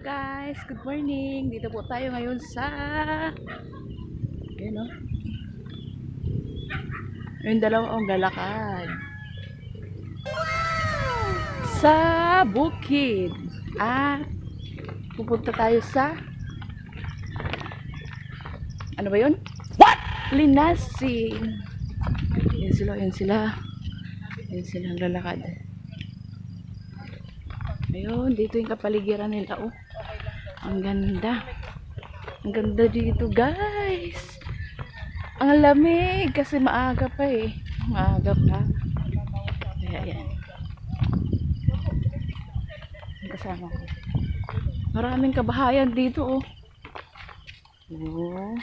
guys, good morning. Dito po tayo ngayon sa Ayun oh. Yung dalawa ang lalakad. Sa bukid. At pupunta tayo sa Ano ba yun? What? Linasing. Yan sila, yan sila. Yan sila ang lalakad. Ayun, dito yung kapaligiran nila. Oh, ang ganda. Ang ganda dito, guys. Ang lamig kasi maaga pa eh. Maaga pa. Kaya yan. Kasama ko. Maraming kabahayan dito, oh. Oh.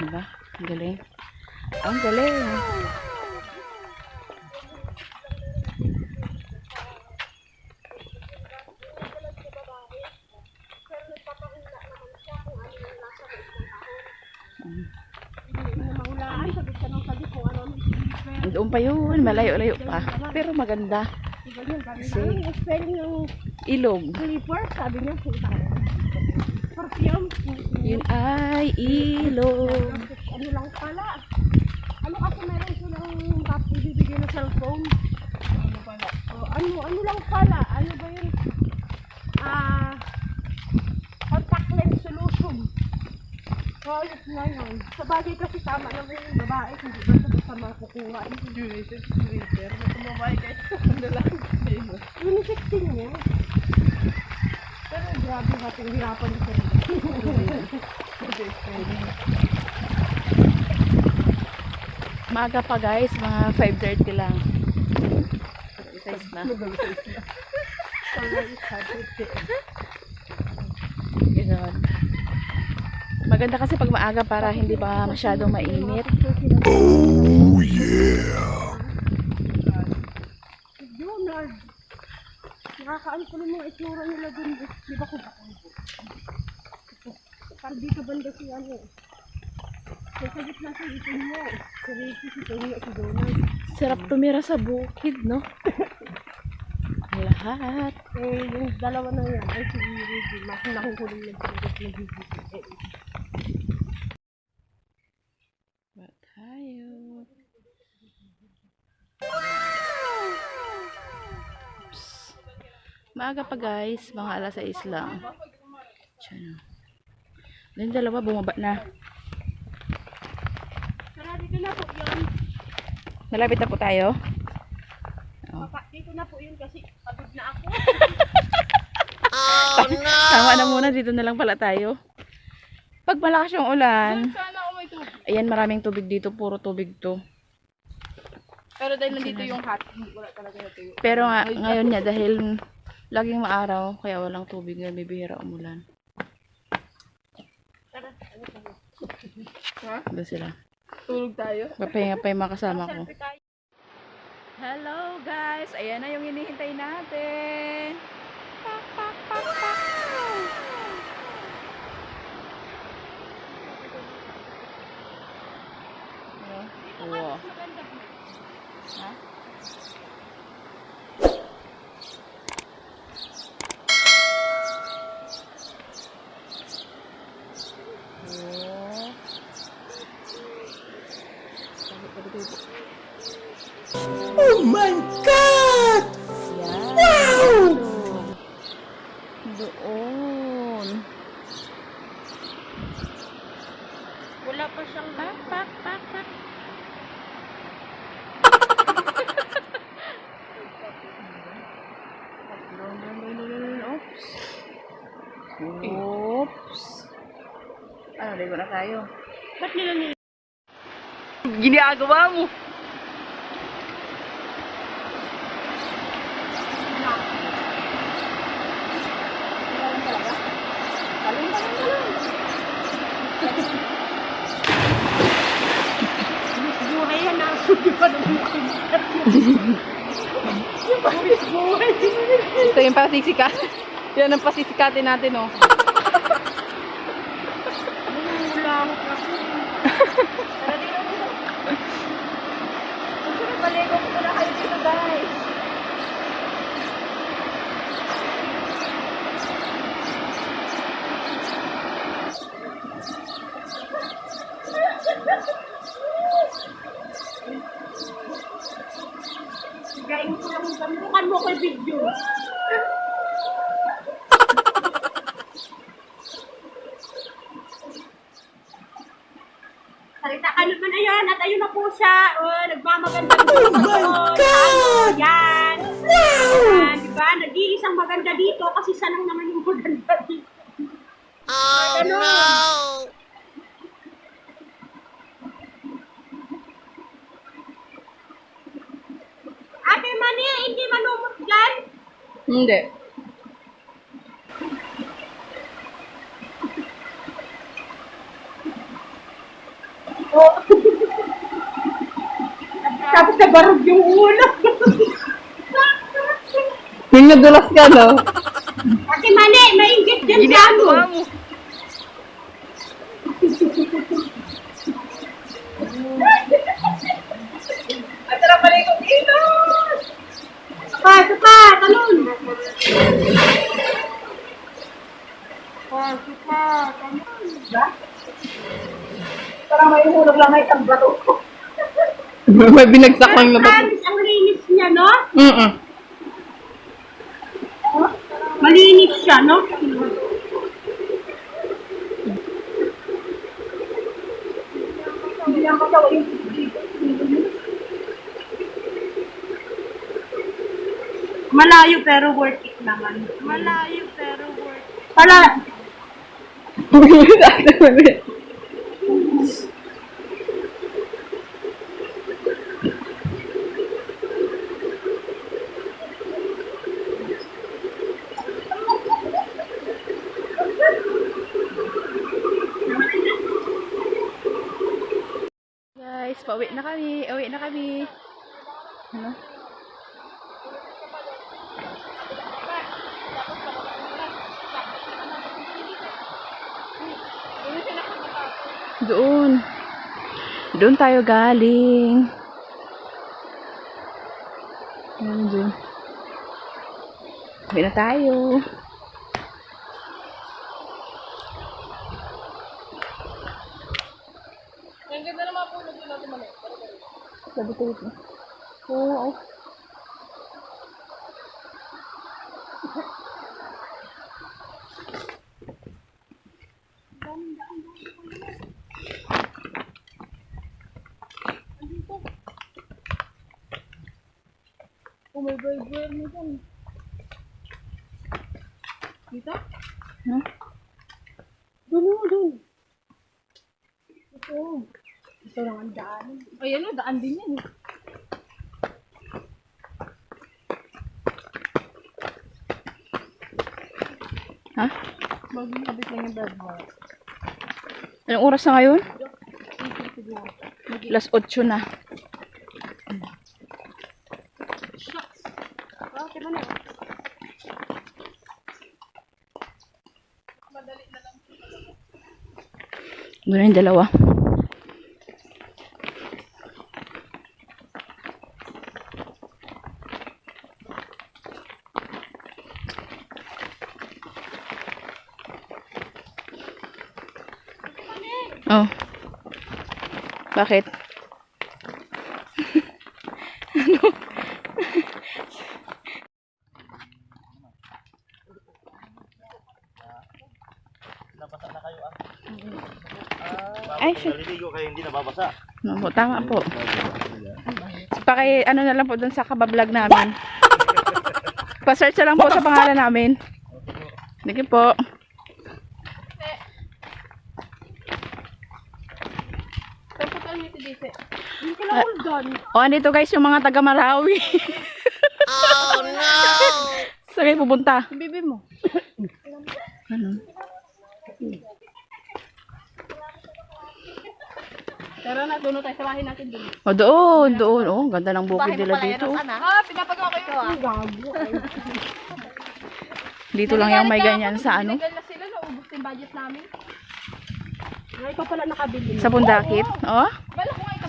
Diba? Ang galing. Ang galing. Doon pa yun, malayo-layo pa. Pero maganda. Kasi ng ilog. sleeper, sabi niya. Perfume. Yun ay ilog. Ano lang pala. Ano kasi meron silang tap ibibigay na cellphone. Ano pala? Oh, ano, ano lang pala. Ano ba yun? Ah, contact lens solution. Yun na yun. Sa bagay kasi tama naman yung babae, hindi ba sa basta makukuha. Unisex sweater. Na tumabay kayo. Ano lang. Unisex din niya. Pero grabe natin hirapan sa Maaga pa guys, mga 5.30 lang. Size na. Ganon. Maganda kasi pag maaga para hindi pa masyadong mainit. Leonard. Nakakaano ko ng mga itsura nila dun. Di ba ko ba? Parang dito banda si ano. Sa sa gitna sa ipin mo. Si Ricky, si Tonyo, si Donald. Sarap tumira sa bukid, no? Lahat. Eh, yung dalawa na yan. Ay, si Ricky. Mas nakukuling nagsigat ng Ricky. Ba tayo? Oops. Maaga pa guys, mga alas 6 lang. Diyan. Yung dalawa bumaba na. Tara, dito na po yun. Malapit na po tayo. Papa, dito na po yun kasi pagod na ako. Tama na muna, dito na lang pala tayo. Pag malakas yung ulan, Sana ako may tubig. ayan maraming tubig dito, puro tubig to. Pero dahil nandito yung hot, wala talaga na tuyo. Pero nga, ngayon niya, dahil laging maaraw, kaya walang tubig na bibihira umulan. Ha? Doon sila. Tulog tayo. Papahinga pa yung mga kasama ko. Hello guys! Ayan na yung hinihintay natin. Pak, pak, pak, pak. Ano? Wow. Ha? Oh. Oh my God! Yan. Wow! Doon. Wala pa siyang Pak, pak, pak, pak. Oops. Oops. Ano, ligo na tayo. Ba't nila nila? Ginagawa mo. Buhay yan. Hindi pa naman? Ito yung pasisikat. Yan ang pasisikatin natin, oh. Guys. Salita ka naman ayun at ayun na po siya. Oh, nagmamaganda po oh my God! Yan. Yan, di ba? Nag-iisang maganda dito kasi siya lang naman yung maganda dito. Oh, no! Ate Mani, hindi manumot dyan? Hindi. Tapos nabarog yung ulo. Yung nadulas ka, no? Ate Mani, maingit dyan sa ano. mo. Atara pala ko dito! Pa, pa, talon. Pa, pa, talon. Parang may hulog lang may isang bato. May binagsak lang na. Promise, ang linis niya, no? Mm-mm. Malinis siya, no? Malayo pero worth it naman. Malayo pero worth it. Pala, Guys, pauwi na kami. Uwi na kami. Ano? Doon. Doon tayo galing. Doon, doon. Uwi na tayo. Ang ganda naman po nag natin mali. Sabi ko ito. Oo. Oh, may burger mo dyan. Dito? Ha? Doon mo, doon. Ito. Ito lang ang daan. Ayan o, daan din yan. Ha? Magkabit lang yung bed mo. Anong oras na ngayon? Plus 8 na. okay mo na. Doon na yung dalawa. Oh. Bakit? Ay, shit. Naliligo kayo hindi nababasa. No, po, tama po. Paki, ano na lang po dun sa kabablog namin. Pa-search na lang po sa pangalan namin. Sige po. Tapos ano yung dito? Hindi ko lang all done. O, andito guys yung mga taga Marawi. oh no! Saan kayo pupunta? Bibi mo. Ano? Tara na, doon na tayo sa bahay natin dun. O, doon, doon. Oh, ganda ng bukid nila dito. oh. Ah, pinapagawa ko ito ah. Dito lang yung may ganyan sa ano? Legal na sila, naubos yung budget namin. Ay, ko pala nakabili. Sa bundakit? Oh?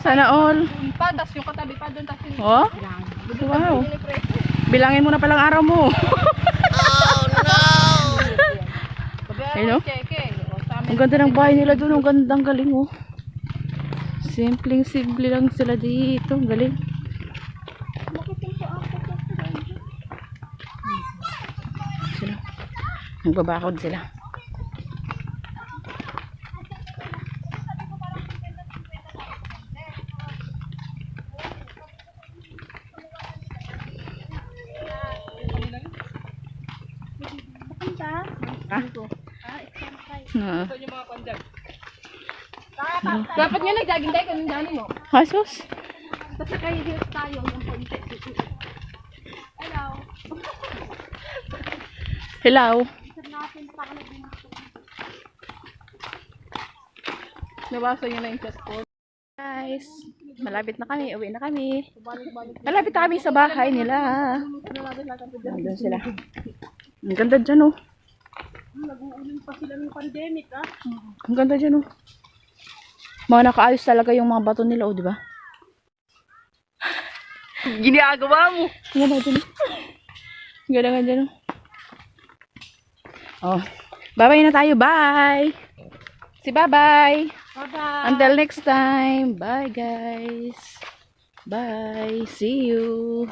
Sana all. Pa, tas yung katabi oh? pa doon. Oh? Wow. Bilangin mo na palang araw mo. oh no! Hello? Ang ganda ng bahay nila doon. Ang ganda, ang galing oh. Simpleng simple lang sila dito. Ang galing. Nagbabakod sila. Ha? Ah. Oo. Dapat nga nag-jogging tayo, ganun dami mo. Asus. Kasi kayo heels tayo yung konti. Hello. Hello. Nabasa niya na yung chest ko. Guys, malapit na kami. Uwi na kami. Malapit na kami sa bahay nila. Nandun sila. Ang ganda dyan, oh. Nag-uuling pa sila ng pandemic, ah. Ang ganda dyan, oh. Mga nakaayos talaga yung mga bato nila, oh, di ba? Ginagawa mo. Ang ganda dyan, oh. Ang ganda nga dyan, oh. Oh. Bye-bye na tayo. Bye! Si bye-bye! Bye-bye. Until next time. Bye, guys. Bye. See you.